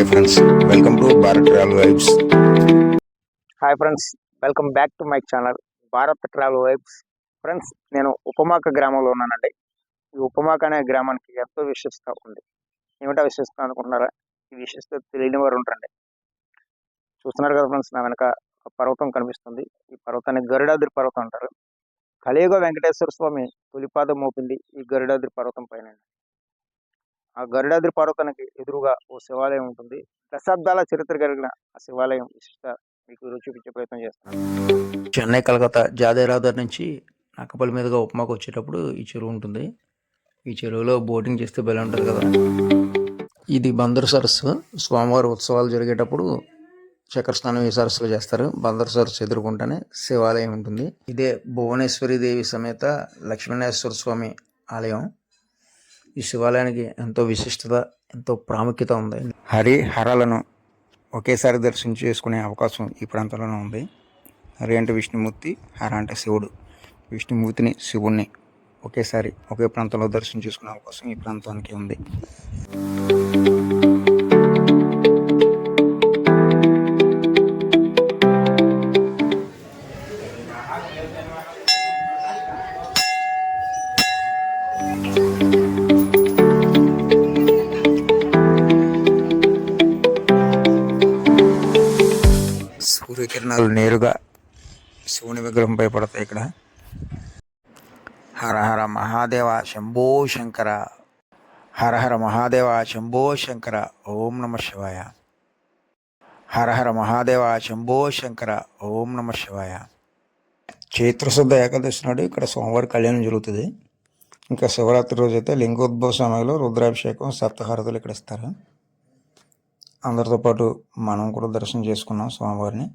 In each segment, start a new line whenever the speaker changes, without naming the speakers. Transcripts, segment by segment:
Hi friends welcome to Bharat travel vibes
hi friends welcome back to my channel Bharat travel vibes friends నేను ఉపమాక గ్రామంలో ఉన్నానండి. ఈ ఉపమాక అనే గ్రామానికి ఎంతో విశిష్టత ఉంది. ఏమిటా విశిష్టత అనుకుంటున్నారా? ఈ విశిష్టత తెలియని వారు ఉంటారండి. చూస్తున్నారు కదా ఫ్రెండ్స్ నా వెనక ఒక పర్వతం కనిపిస్తుంది. ఈ పర్వతాన్ని గరుడాద్రి పర్వతం అంటారు. కలియుగ వెంకటేశ్వర స్వామి తొలిపాదం మోపింది ఈ గరుడాద్రి పర్వతం పైన. ఆ గరుడాద్రి పర్వతానికి ఎదురుగా ఓ శివాలయం ఉంటుంది. దశాబ్దాల చరిత్ర కలిగిన ఆ శివాలయం విశిష్ట. మీకు ఈరోజు చూపించే ప్రయత్నం చేస్తాను. చెన్నై కలకత్తా జాదేరాదర్ నుంచి నక్కపల్లి మీదుగా ఉప్మాకు వచ్చేటప్పుడు ఈ చెరువు ఉంటుంది. ఈ చెరువులో బోటింగ్ చేస్తే బెల ఉంటుంది కదా. ఇది బందరు సరస్సు. స్వామివారి ఉత్సవాలు జరిగేటప్పుడు చక్ర స్నానం ఈ సరస్సులో చేస్తారు. బందరు సరస్సు ఎదుర్కొంటేనే శివాలయం ఉంటుంది. ఇదే భువనేశ్వరి దేవి సమేత లక్ష్మణేశ్వర స్వామి ఆలయం. ఈ శివాలయానికి ఎంతో విశిష్టత ఎంతో ప్రాముఖ్యత ఉంది. హరి హరాలను ఒకేసారి దర్శనం చేసుకునే అవకాశం ఈ ప్రాంతంలోనే ఉంది. హరి అంటే విష్ణుమూర్తి హర అంటే శివుడు. విష్ణుమూర్తిని శివుణ్ణి ఒకేసారి ఒకే ప్రాంతంలో దర్శనం చేసుకునే అవకాశం ఈ ప్రాంతానికి ఉంది. సూర్యకిరణాలు నేరుగా శివుని విగ్రహంపై పడతాయి ఇక్కడ. హర హర మహాదేవ శంభో శంకర. హర హర మహాదేవ శంభో శంకర. ఓం నమ శివాయ. హర హర మహాదేవ శంభో శంకర. ఓం నమ శివాయ. చైత్రశుద్ధ ఏకాదశి నాడు ఇక్కడ సోమవారి కళ్యాణం జరుగుతుంది. ఇంకా శివరాత్రి రోజు అయితే లింగోద్భవ సమయంలో రుద్రాభిషేకం సప్తహారతులు ఇక్కడ ఇస్తారు. అందరితో పాటు మనం కూడా దర్శనం చేసుకున్నాం స్వామివారిని.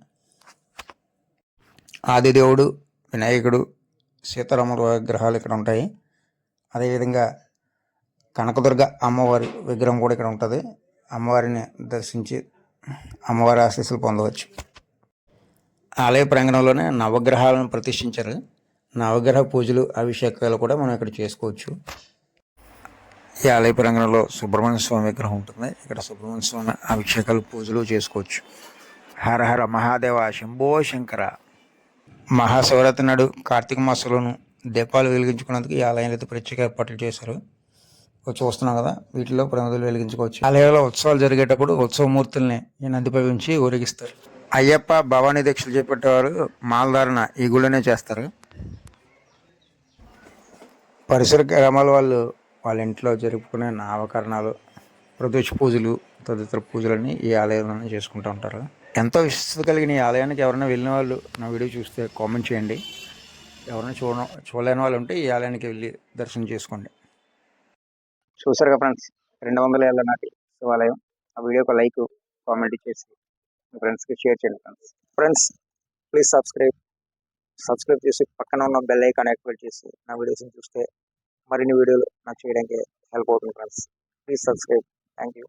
ఆదిదేవుడు వినాయకుడు సీతారాముల విగ్రహాలు ఇక్కడ ఉంటాయి. అదేవిధంగా కనకదుర్గ అమ్మవారి విగ్రహం కూడా ఇక్కడ ఉంటుంది. అమ్మవారిని దర్శించి అమ్మవారి ఆశీస్సులు పొందవచ్చు. ఆలయ ప్రాంగణంలోనే నవగ్రహాలను ప్రతిష్ఠించారు. నవగ్రహ పూజలు అభిషేకాలు కూడా మనం ఇక్కడ చేసుకోవచ్చు. ఈ ఆలయ ప్రాంగణంలో సుబ్రహ్మణ్య స్వామి విగ్రహం ఉంటుంది. ఇక్కడ సుబ్రహ్మణ్య స్వామి అభిషేకాలు పూజలు చేసుకోవచ్చు. హర హర మహాదేవ శంభో శంకర. మహాశివరాత్రి నాడు కార్తీక మాసంలోను దీపాలు వెలిగించుకున్నందుకు ఈ ఆలయంలో అయితే ప్రత్యేక ఏర్పాట్లు చేశారు. చూస్తున్నాం కదా వీటిలో ప్రమిదలు వెలిగించుకోవచ్చు. ఆలయంలో ఉత్సవాలు జరిగేటప్పుడు ఉత్సవమూర్తుల్ని ఈ నదిపై ఉంచి ఊరేగిస్తారు. అయ్యప్ప భవానీ దీక్షలు చేపట్టేవారు మాలధారణ ఈ గుళ్ళనే చేస్తారు. పరిసర గ్రామాల వాళ్ళు వాళ్ళ ఇంట్లో జరుపుకునే నామకరణాలు ప్రదోష పూజలు తదితర పూజలన్నీ ఈ ఆలయంలోనే చేసుకుంటూ ఉంటారు. ఎంతో విశిష్టత కలిగిన ఈ ఆలయానికి ఎవరైనా వెళ్ళిన వాళ్ళు నా వీడియో చూస్తే కామెంట్ చేయండి. ఎవరైనా చూడ చూడలేని వాళ్ళు ఉంటే ఈ ఆలయానికి వెళ్ళి దర్శనం చేసుకోండి. చూసారుగా ఫ్రెండ్స్ రెండు వందల ఏళ్ళ నాటి శివాలయం. ఆ వీడియోకి లైక్ కామెంట్ చేసి మీ ఫ్రెండ్స్కి షేర్ చేయండి friends. Friends please subscribe subscribe చేసి పక్కన ఉన్న బెల్ ఐకాన్ యాక్టివేట్ చేసి నా వీడియోస్ని చూస్తే మరిన్ని వీడియోలు నాకు చేయడానికి హెల్ప్ అవుతుంది friends please subscribe thank you